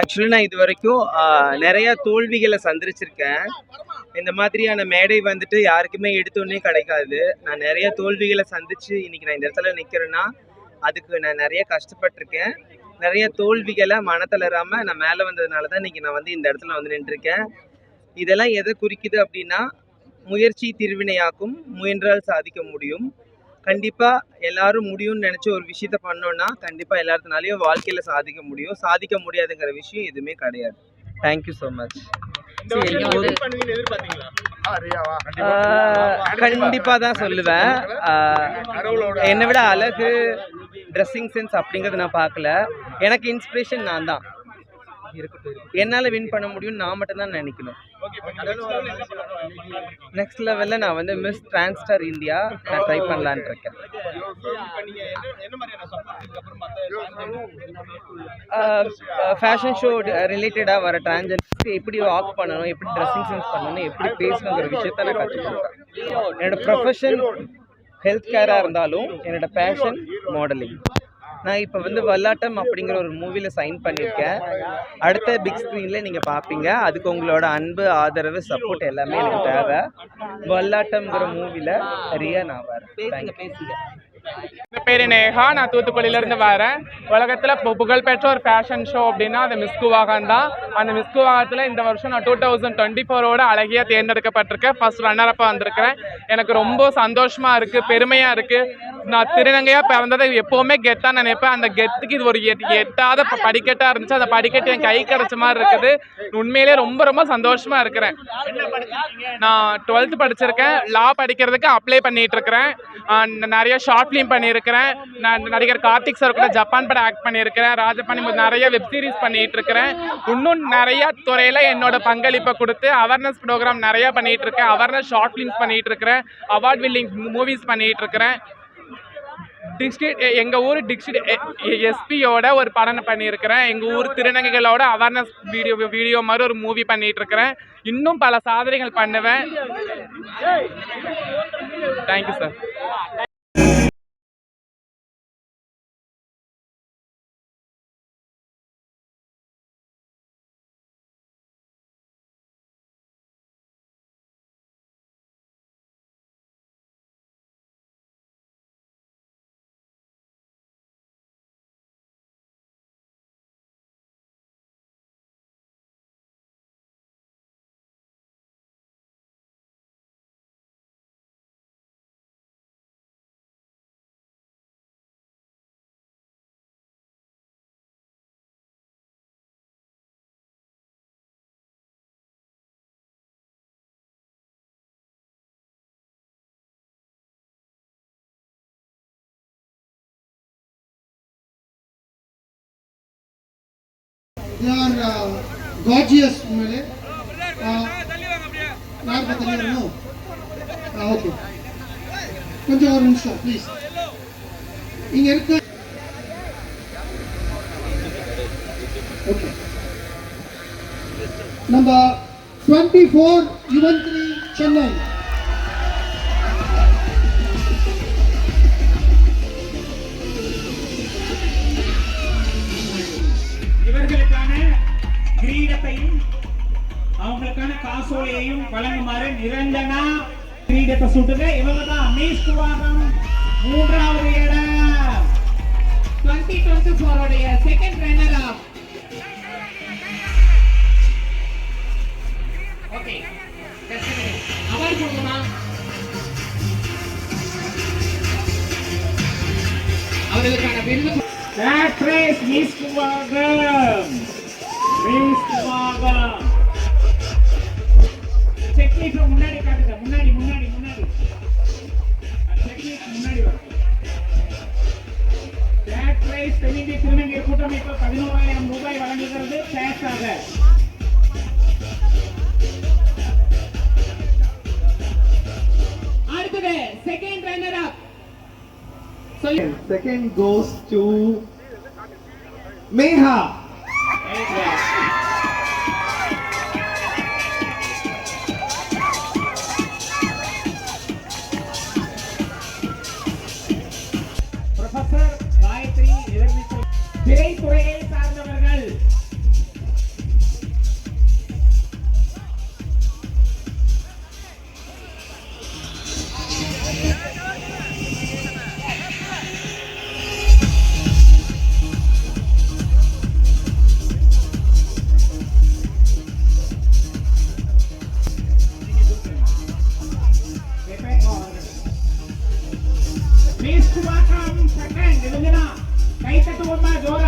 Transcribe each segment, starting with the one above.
Actually நான் இது வரைக்கும் நிறையா தோல்விகளை சந்திச்சிருக்கேன் இந்த மாதிரியான மேடை வந்துட்டு யாருக்குமே எடுத்தோடனே கிடைக்காது. நான் நிறைய தோல்விகளை சந்திச்சு இன்னைக்கு நான் இந்த இடத்துல நிற்கிறேன்னா அதுக்கு நான் நிறைய கஷ்டப்பட்டிருக்கேன். நிறைய தோல்விகளை மனத்தளராமல் நான் மேலே வந்ததுனால தான் இன்னைக்கு நான் வந்து இந்த இடத்துல வந்து நின்றுருக்கேன். இதெல்லாம் எதை குறிக்குது அப்படின்னா முயற்சி திருவினையாக்கும் முயன்றால் சாதிக்க முடியும். கண்டிப்பா எல்லாரும் முடியும்னு நினைச்ச ஒரு விஷயத்த பண்ணோம்னா கண்டிப்பா எல்லாத்தினாலையும் வாழ்க்கையில சாதிக்க முடியும். சாதிக்க முடியாதுங்கிற விஷயம் எதுவுமே கிடையாது. தேங்க்யூ ஸோ மச் கண்டிப்பா. தான் சொல்லுவேன். என்னை விட அழகு ட்ரெஸ்ஸிங் சென்ஸ் அப்படிங்கறத நான் பார்க்கல. எனக்கு இன்ஸ்பிரேஷன் நான் தான். என்னால் வின் பண்ண முடியும்னு நான் மட்டும் தான் நினைக்கணும். நெக்ஸ்ட் லெவலில் நான் வந்து மிஸ் டிரான்ஸ்டார் இந்தியா நான் ட்ரை பண்ணலான்னு இருக்கேன். ஃபேஷன் ஷோ ரிலேட்டடாக வர டிரான்ஜெண்டர்ஸ்க்கு எப்படி வாக் பண்ணணும் எப்படி ட்ரெஸ்ஸிங் சென்ஸ் பண்ணணும் எப்படி பேசணுங்கிற விஷயத்த நான் கற்றுக் கொடுப்பேன். என்னோட ப்ரொஃபஷன் ஹெல்த் கேராக இருந்தாலும் என்னோட பேஷன் மாடலிங் நான் இப்போ வந்து வல்லாட்டம் அப்படிங்கிற ஒரு மூவியில் சைன் பண்ணியிருக்கேன் அடுத்த பிக் ஸ்க்ரீனில் நீங்கள் பார்ப்பீங்க அதுக்கு உங்களோட அன்பு ஆதரவு சப்போர்ட் எல்லாமே எனக்கு தேவை. வல்லாட்டம்ங்கிற மூவியில் ரியா நான் வரேன். பேசுங்க பேசுங்க. என் பேர் நேஹா. நான் தூத்துக்குடியிலேருந்து வரேன். உலகத்தில் இப்போ புகழ்பெற்ற ஒரு ஃபேஷன் ஷோ அப்படின்னா அது மிஸ்கு குவாகன் தான். அந்த மிஸ் குவாகத்தில் இந்த வருஷம் நான் டூ தௌசண்ட் டுவெண்ட்டி ஃபோரோட அழகியாக தேர்ந்தெடுக்கப்பட்டிருக்கேன். ஃபர்ஸ்ட் ரன்னரப்பாக வந்திருக்கிறேன். எனக்கு ரொம்ப சந்தோஷமாக இருக்குது பெருமையாக இருக்குது நான் திருநங்கையாக பிறந்ததை எப்போவுமே கெத்தாக நினைப்பேன். அந்த கெத்துக்கு இது ஒரு எட் எட்டாத படிக்கட்டாக இருந்துச்சு. அந்த படிக்கட்டு என் கை கிடச்ச மாதிரி இருக்குது. உண்மையிலே ரொம்ப ரொம்ப சந்தோஷமாக இருக்கிறேன். நான் டுவெல்த்து படிச்சிருக்கேன். லா படிக்கிறதுக்கு அப்ளை பண்ணிகிட்டு இருக்கிறேன். நிறைய ஷார்ட் ஃபிலிம் பண்ணியிருக்கிறேன். நான் நடிகர் கார்த்திக் சார் கூட ஜப்பான் படம் ஆக்ட் பண்ணியிருக்கிறேன். ராஜபாணி நிறைய வெப் சீரிஸ் பண்ணிட்டு இருக்கிறேன் இன்னும் நிறைய துறையில் என்னோட பங்களிப்பை கொடுத்து அவேர்னஸ் ப்ரோக்ராம் நிறைய பண்ணிட்டு இருக்கேன் அவேர்னஸ் ஷார்ட் ஃபிலிம்ஸ் பண்ணிட்டு இருக்கிறேன் அவார்ட் வில்லிங் மூவிஸ் பண்ணிட்டு இருக்கிறேன் டிஸ்ட்ரிக்ட் எங்கள் ஊர் டிஸ்ட்ரிக்ட் எஸ்பியோட ஒரு படம் பண்ணியிருக்கிறேன். எங்கள் ஊர் திருநங்கைகளோட அவேர்னஸ் வீடியோ வீடியோ மாதிரி ஒரு மூவி பண்ணிட்டு இருக்கிறேன் இன்னும் பல சாதனைகள் பண்ணுவேன். Thank you sir They are uh, உண்மையிலே? யார் பத்தி ஓகே. கொஞ்சம் ஒரு நிமிஷம் ப்ளீஸ் இங்க இருக்க ஓகே. நம்ம twenty four one three Chennai. கிரீடத்தையும் அவங்களுக்கான காசோலையையும் வழங்குமாறு நிரஞ்சனா கிரீடத்தை சுட்டுங்க. இவங்க தான் அமேஷ் குமாரம் மூன்றாவது இடம். டுவெண்ட்டி டுவெண்ட்டி ஃபோருடைய செகண்ட் ரன்னர் ஓகே அவர் அவர்களுக்கான விருது That. Miss Kumagam. Technique முன்னாடி காட்டுங்க முன்னாடி முன்னாடி முன்னாடி டெக்னிக் முன்னாடி வரும் That race தென்னிந்திய திருநங்கை கூட்டமைப்பு பதினோராயிரம் ரூபாய் வழங்குகிறது கேஷாக அடுத்தது செகண்ட் ரன்னர் அப் சொல்லி Second விதை துறையை சார்ந்தவர்கள் Please, Kumakam, second, Ilumina, Kaitatu, Uma, Jora.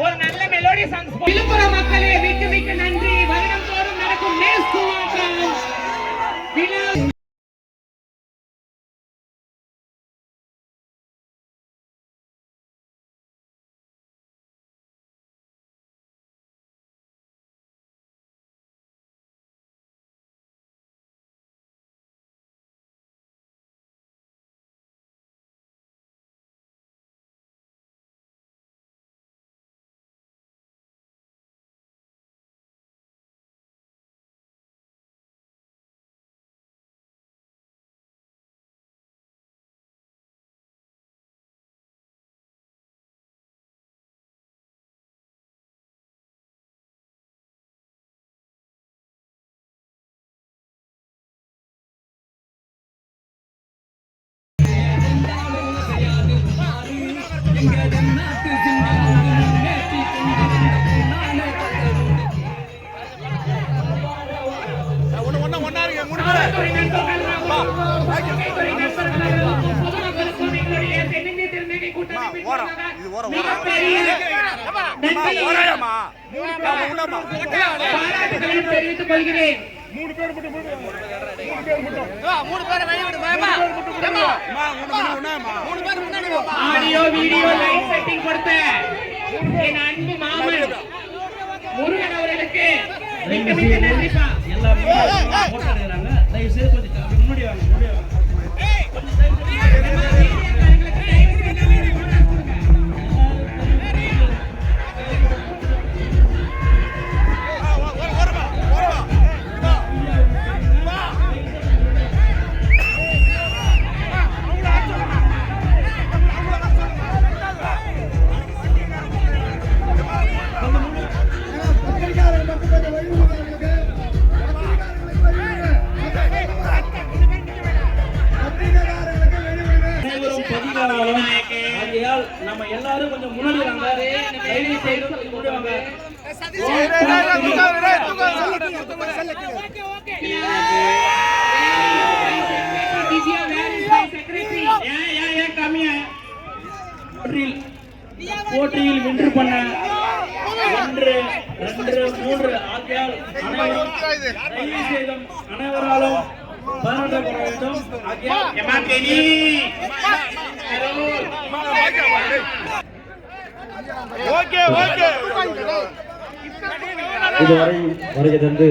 ஒரு நல்ல மெலோடி சாங்ஸ் விழுப்புரம் மக்களே நன்றியையும் பாராட்டுகளையும் தெரிவித்துக் கொள்கிறேன் ஆடியோ வீடியோ லைட் செட்டிங் கொடுத்த என் அன்பு மாமன் முருகன் அவர்களுக்கு மிக்க மிக்க நன்றிப்பா அனைவரும் ஆகையால் நம்ம எல்லாரும் கொஞ்சம் முன்னாடி வாங்க. செய்து முன்னாடி secretary? போட்டியில் வென்று பண்ண ஒன்று ரெண்டு மூன்று ஆகையால் அனைவரும் தயவு செய்து அனைவராலும் வேண்டும் இதுவரை வருகை தந்து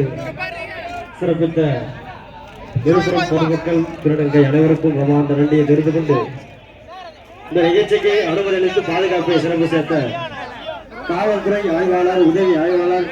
சிறப்பித்த விழுப்புரம் பொதுமக்கள் திருநங்கை அனைவருக்கும் பிரமாண்ட நன்றியை தெரிந்து கொண்டு இந்த நிகழ்ச்சிக்கு அனுமதி அளித்து பாதுகாப்பை சிறப்பு சேர்த்த காவல்துறை ஆய்வாளர் உதவி ஆய்வாளர்